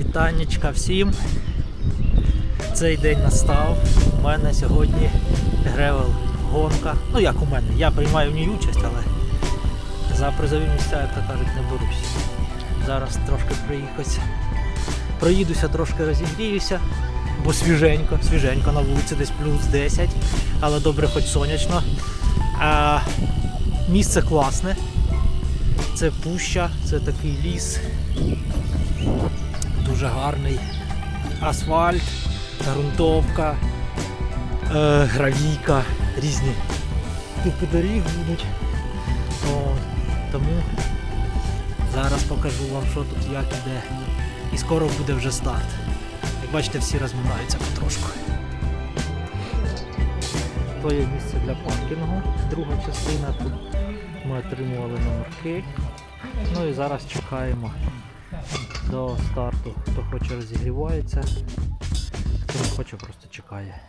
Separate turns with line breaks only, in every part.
Вітаннячка всім. Цей день настав. У мене сьогодні гревел гонка. Ну як у мене, я приймаю в ній участь, але за призові місця, як то кажуть, не берусь. Зараз трошки приїхать. Проїдуся, трошки розігріюся, бо свіженько, свіженько на вулиці десь плюс 10, але добре хоч сонячно. А, місце класне. Це пуща, це такий ліс. Дуже гарний асфальт, ґрунтовка, е, гравійка, різні типи доріг будуть. От, тому зараз покажу вам, що тут як іде. І скоро буде вже старт. Як бачите, всі розминаються потрошку. То є місце для паркінгу. Друга частина тут ми отримували номерки. Ну і зараз чекаємо до старту. Хто хоче розігрівається, хто хоче, просто чекає.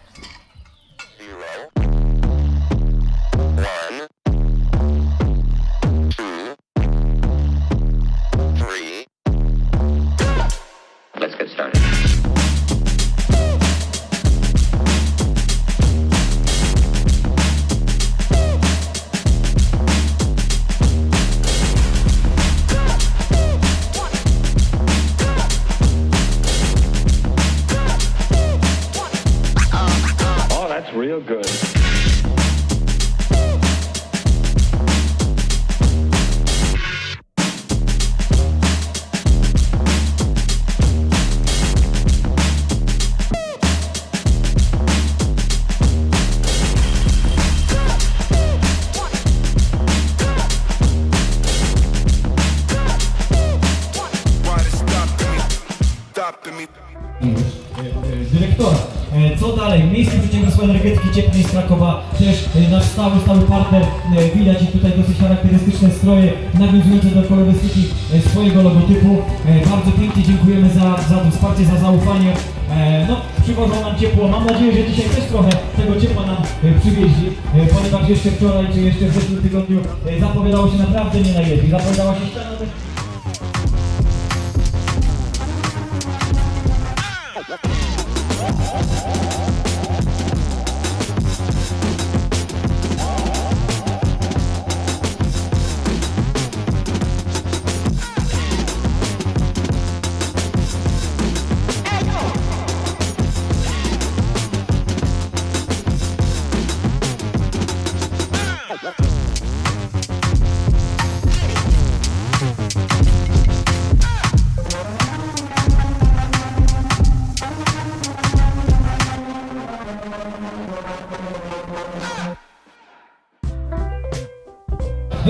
Cieplnej z Krakowa, też e, nasz stały, stały partner, e, widać i tutaj dosyć charakterystyczne stroje nawiązujące do kolorystyki e, swojego logotypu. Bardzo pięknie dziękujemy za, za wsparcie, za zaufanie. No, przywożą nam ciepło. Mam nadzieję, że dzisiaj też trochę tego ciepła nam przywieźli, ponieważ jeszcze wczoraj, czy jeszcze w zeszłym tygodniu zapowiadało się naprawdę nie najlepiej. Zapowiadała się ściana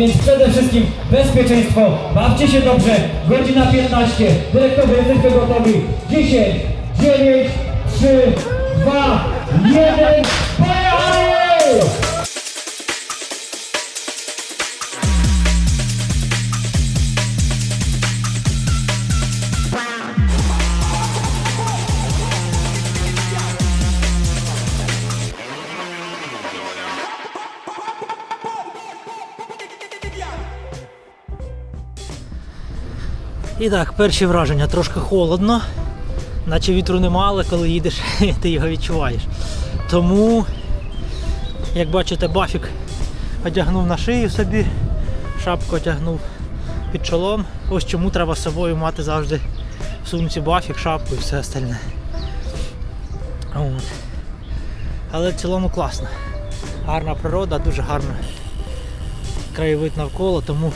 Więc przede wszystkim bezpieczeństwo, bawcie się dobrze, godzina 15, dyrektorzy jesteśmy gotowi, 10, 9, 3, 2, 1,
І так, перші враження трошки холодно, наче вітру нема, але коли їдеш, ти його відчуваєш. Тому, як бачите, бафік одягнув на шию собі, шапку одягнув під чолом. Ось чому треба з собою мати завжди в сумці бафік, шапку і все остальне. От. Але в цілому класно. Гарна природа, дуже гарна краєвид навколо, тому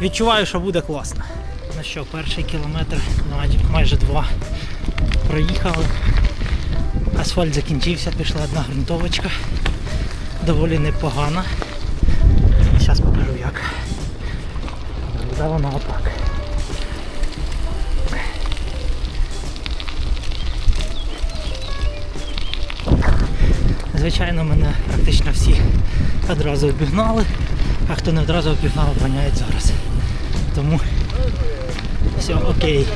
відчуваю, що буде класно. Що, перший кілометр, майже, два проїхали. Асфальт закінчився, пішла одна ґрунтовочка. Доволі непогана. Зараз покажу як. Виглядає вона отак. Звичайно, мене практично всі одразу обігнали, а хто не одразу обігнав, обганяють зараз. Тому все окей.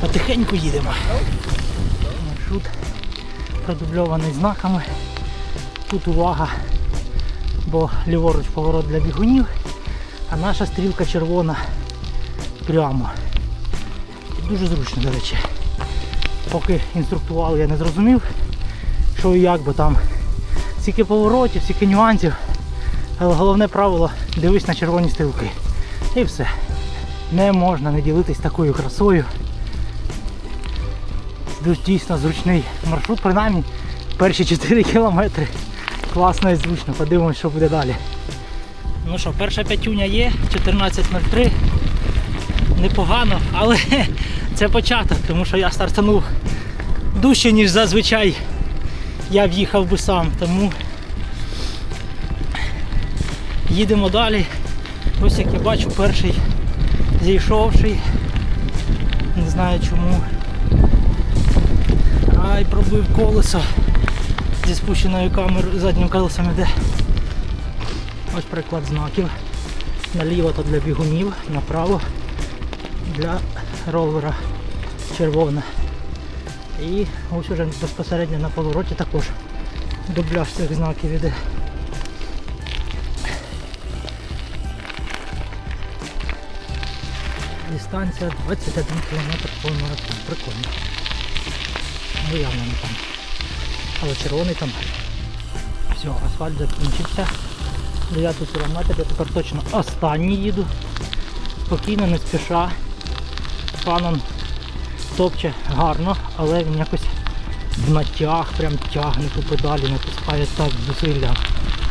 Потихеньку їдемо. Маршрут продубльований знаками. Тут увага, бо ліворуч поворот для бігунів, а наша стрілка червона прямо. Дуже зручно, до речі. Поки інструктували, я не зрозумів, що і як, бо там стільки поворотів, стільки нюансів. Але головне правило дивись на червоні стрілки. І все. Не можна не ділитись такою красою. Дійсно зручний маршрут, принаймні перші 4 кілометри. Класно і зручно. Подивимось, що буде далі. Ну що, перша п'ятюня є, 14.03. Непогано, але це початок, тому що я стартанув дужче, ніж зазвичай я в'їхав би сам. Тому їдемо далі. Ось як я бачу, перший зійшовший. Не знаю чому. Ай, пробив колесо зі спущеною камерою заднім колесом іде. Ось приклад знаків. Наліво то для бігунів, направо для ровера червоне. І ось уже безпосередньо на повороті також дубляж цих знаків іде. Дистанція 21 км по маратону. Прикольно. Ну явно не там. Але червоний там. Все, асфальт закінчився. 9 кілометр, я тепер точно останній їду. Спокійно, не спіша. Панон топче гарно, але він якось в натяг прям тягне по педалі, натискає так зусиллям.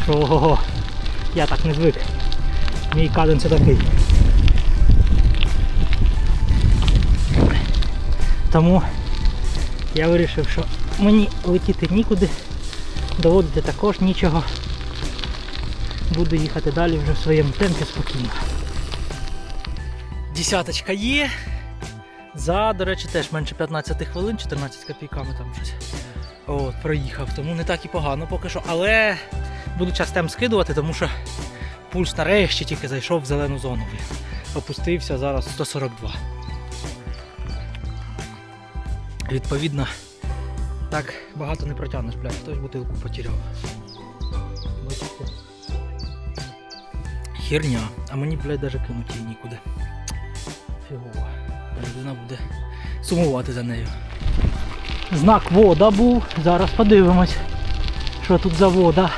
Що ого, я так не звик. Мій каденце такий. Тому я вирішив, що мені летіти нікуди, доводити також нічого. Буду їхати далі вже в своєму темпі спокійно. Десяточка є. За, до речі, теж менше 15 хвилин, 14 копійками там щось. От, проїхав, тому не так і погано поки що. Але буду час темп скидувати, тому що пульс нарешті тільки зайшов в зелену зону. Опустився зараз 142. Відповідно, так багато не протягнеш, блядь, хтось бутилку потеряв. Бачите? Херня, а мені, блядь, даже кинути її нікуди. Фігово. Людина буде сумувати за нею. Знак вода був. Зараз подивимось, що тут за вода.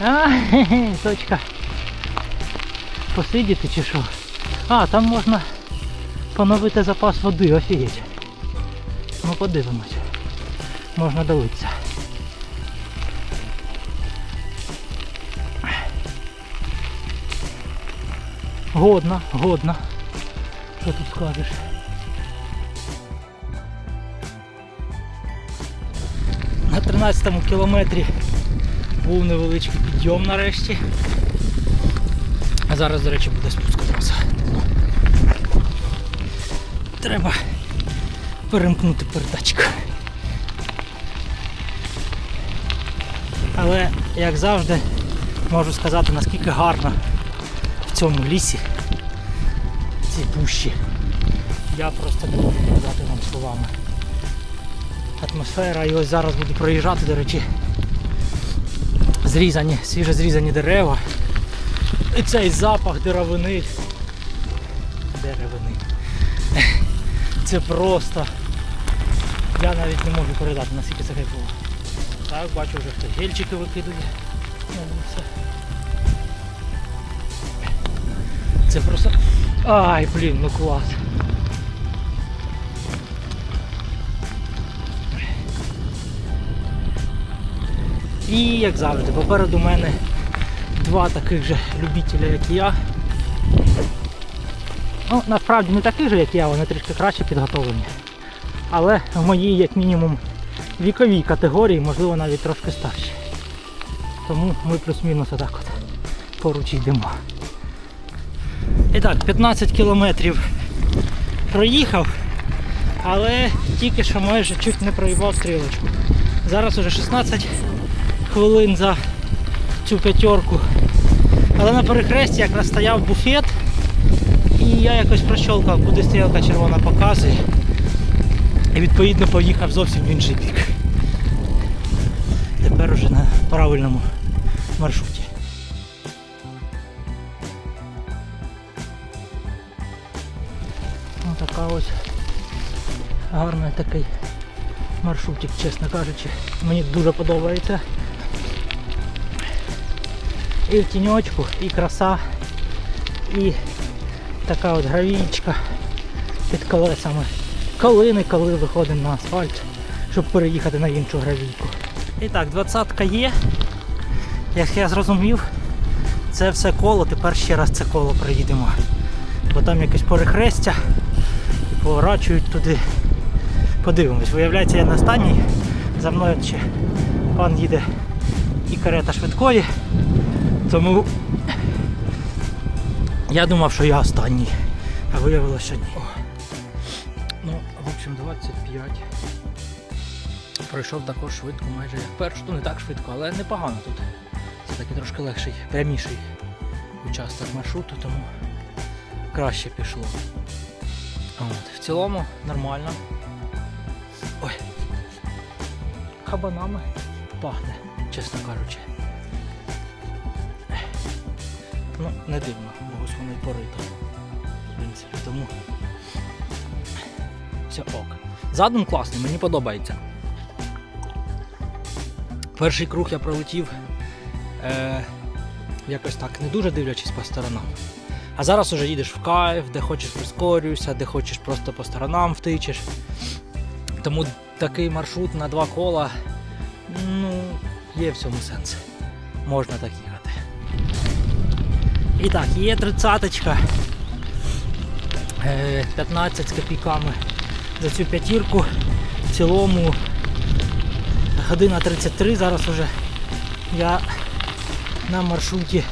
А, хе-хе, точка. Посидіти чи що? А, там можна поновити запас води, офігеть. Ну подивимось. Можна дивитися. Годно, годно. Що тут скажеш? На 13 кілометрі був невеличкий підйом нарешті. А зараз, до речі, буде спуск Треба перемкнути передачку. Але, як завжди, можу сказати, наскільки гарно в цьому лісі, в цій пущі. Я просто не можу передати вам словами. Атмосфера і ось зараз буду проїжджати, до речі, зрізані, свіже зрізані дерева. І цей запах деревини. Деревини. Це просто. Я навіть не можу передати, наскільки це кайфово. Так, бачу вже хтось гельчики викидує. Це просто... Ай, блін, ну клас. І як завжди, попереду мене два таких же любителя, як і я. Ну, насправді не таких же, як я, вони трішки краще підготовлені. Але в моїй, як мінімум, віковій категорії, можливо, навіть трошки старші. Тому ми плюс-мінус отак от поруч йдемо. І так, 15 кілометрів проїхав, але тільки що майже чуть не проїбав стрілочку. Зараз уже 16 хвилин за цю п'ятерку. Але на перехресті якраз стояв буфет і я якось прощолкав, куди стрілка червона показує. І відповідно поїхав зовсім в інший бік. Тепер уже на правильному маршруті. Така ось гарний такий маршрутик, чесно кажучи. Мені дуже подобається. І в тіньочку, і краса, і така от гравійка під колесами. Коли не коли виходимо на асфальт, щоб переїхати на іншу гравійку. І так, двадцятка є. Як я зрозумів, це все коло, тепер ще раз це коло проїдемо. Бо там якесь перехрестя і поворачують туди. Подивимось. Виявляється, я не останній. За мною ще пан їде і карета швидкої. Тому я думав, що я останній. А виявилося, що ні. Ну, в общем, 25. Пройшов також швидко, майже як першу, ну не так швидко, але непогано тут. Це такий трошки легший, пряміший участок маршруту, тому краще пішло. От. В цілому нормально. Ой. Кабанами пахне, чесно кажучи. Ну, не дивно, бо ось воно і порито. В принципі, тому все ок. Задум класний, мені подобається. Перший круг я пролетів е, якось так, не дуже дивлячись по сторонам. А зараз уже їдеш в кайф, де хочеш прискорюєшся, де хочеш просто по сторонам втичеш. Тому такий маршрут на два кола, ну, є в цьому сенс. Можна так їхати. І так, є тридцяточка. Е, 15 з копійками за цю п'ятірку. В цілому година 33 зараз уже я на маршруті.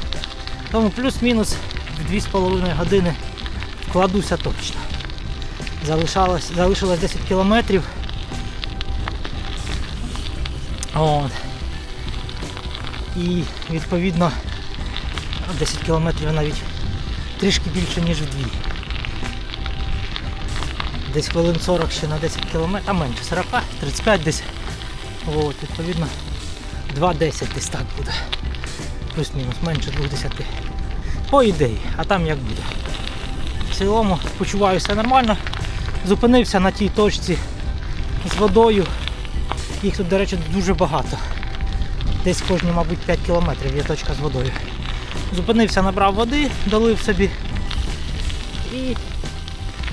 Тому плюс-мінус в 2,5 години вкладуся точно. Залишалось, залишилось 10 кілометрів. І відповідно 10 кілометрів навіть трішки більше, ніж вдві. Десь хвилин 40 ще на 10 кілометрів, а менше 40, 35 десь. От, відповідно 2,10 десь так буде. Плюс-мінус, менше 2,10. По ідеї, а там як буде. В цілому почуваюся нормально. Зупинився на тій точці з водою. Їх тут, до речі, дуже багато. Десь кожні, мабуть, 5 кілометрів є точка з водою. Зупинився, набрав води, долив собі. І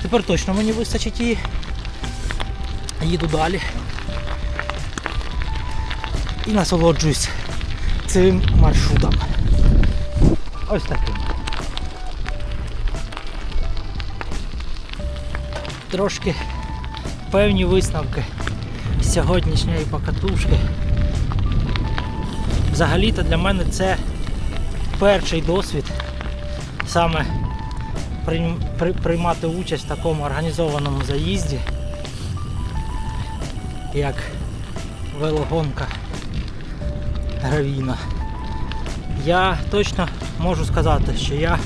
тепер точно мені вистачить її. Їду далі. І насолоджуюсь цим маршрутом. Ось таким. Трошки певні висновки сьогоднішньої покатушки. Взагалі-то для мене це перший досвід саме приймати участь в такому організованому заїзді, як велогонка гравійна. Я точно можу сказати, що я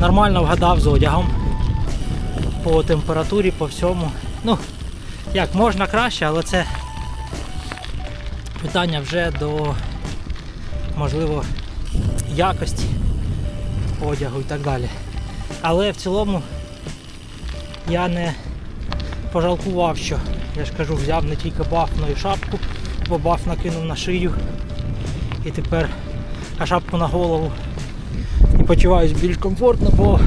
нормально вгадав з одягом по температурі, по всьому. Ну, як можна краще, але це питання вже до можливо якості одягу і так далі. Але в цілому я не пожалкував, що я ж кажу, взяв не тільки бафну і шапку, бо баф накинув на шию і тепер а шапку на голову і почуваюсь більш комфортно, бо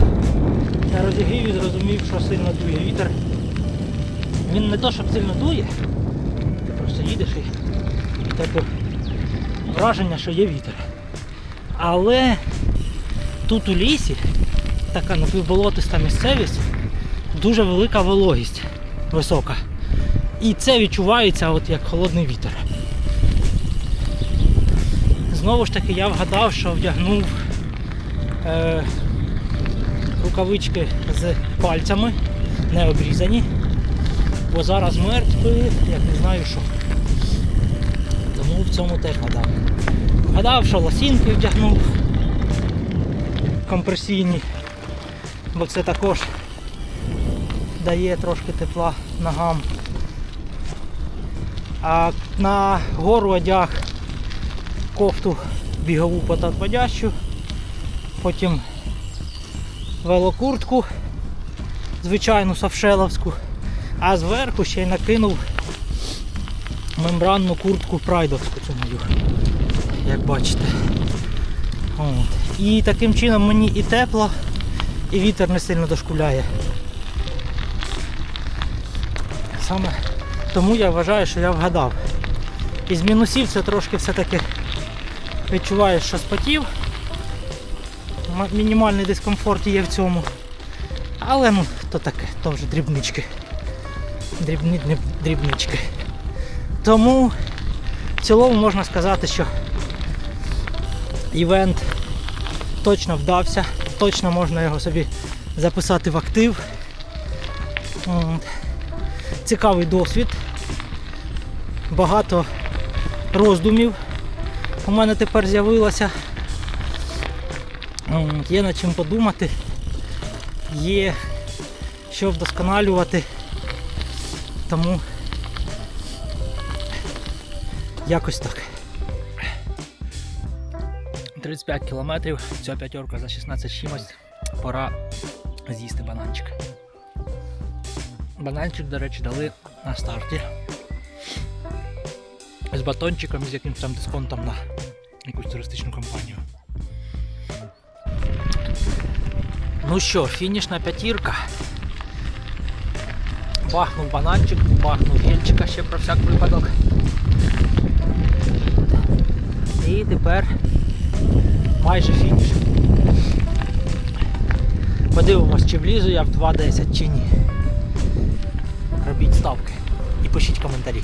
я розігрів і зрозумів, що сильно дує вітер. Він не то, щоб сильно дує, ти просто їдеш і тебе враження, що є вітер. Але тут у лісі така напівболотиста місцевість, дуже велика вологість висока. І це відчувається от як холодний вітер. Знову ж таки я вгадав, що вдягнув е, рукавички з пальцями, не обрізані, бо зараз мертвий, як не знаю що. Тому в цьому теж гадав. Гадав, що лосінки вдягнув. Компресійні, бо це також дає трошки тепла ногам. А на гору одяг кофту бігову потатводящу, потім велокуртку звичайну совшеловську, а зверху ще й накинув мембранну куртку прайдовську цю мою, як бачите. От. І таким чином мені і тепло, і вітер не сильно дошкуляє. Саме тому я вважаю, що я вгадав. Із мінусів це трошки все-таки відчуваєш, що спотів. Мінімальний дискомфорт є в цьому. Але ну, то таке, то вже дрібнички. Дрібні, дрібнички. Тому в цілому можна сказати, що івент точно вдався, точно можна його собі записати в актив. Цікавий досвід. Багато роздумів у мене тепер з'явилося. Є над чим подумати, є що вдосконалювати. Тому якось так. 35 кілометрів, ця п'ятерка за 16 чимось. Пора з'їсти бананчик. Бананчик, до речі, дали на старті. З батончиком, з якимось там дисконтом на якусь туристичну компанію. Ну що, фінішна п'ятірка. Бахнув бананчик, бахнув гельчика ще про всяк випадок. І тепер майже фініш. Подивимось, чи влізу я в 2.10 чи ні. Робіть ставки і пишіть коментарі.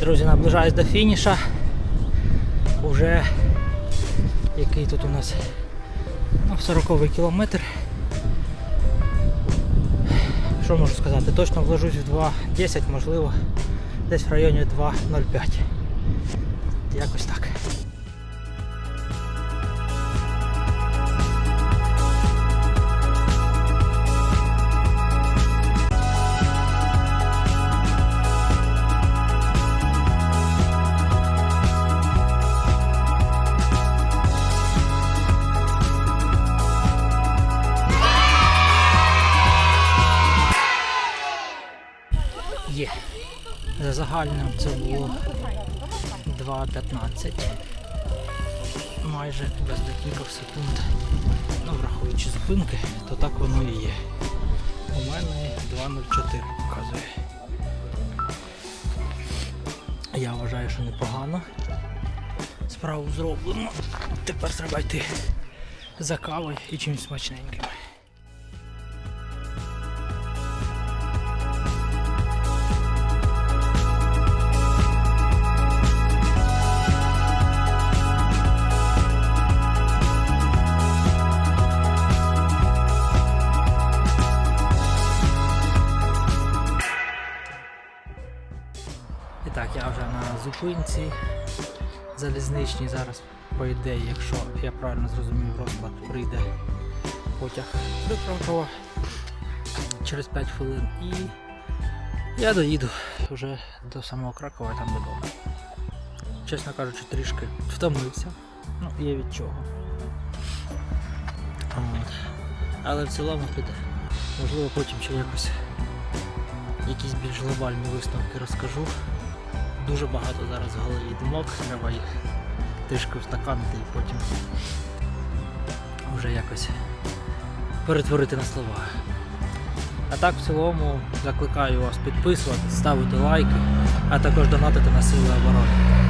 Друзі, наближаюсь до фініша. Уже який тут у нас ну, 40 кілометр. Що можу сказати? Точно вложусь в 2.10, можливо, десь в районі 2.05. Якось так. Є. За загальним це було 2.15. Майже без декількох секунд. Ну, враховуючи зупинки, то так воно і є. У мене 2.04 показує. Я вважаю, що непогано. Справу зроблено. Тепер треба йти за кавою і чимось смачненьким. На зупинці залізничній зараз, по ідеї, якщо я правильно зрозумів розклад, прийде потяг до Кракова через 5 хвилин і я доїду вже до самого Кракова і там додому. Чесно кажучи, трішки втомився. Ну, є від чого. От. Але в цілому піде. Можливо, потім ще якось якісь більш глобальні висновки розкажу. Дуже багато зараз в голові думок, треба їх трішки встаканити і потім вже якось перетворити на слова. А так в цілому закликаю вас підписувати, ставити лайки, а також донатити на сили оборони.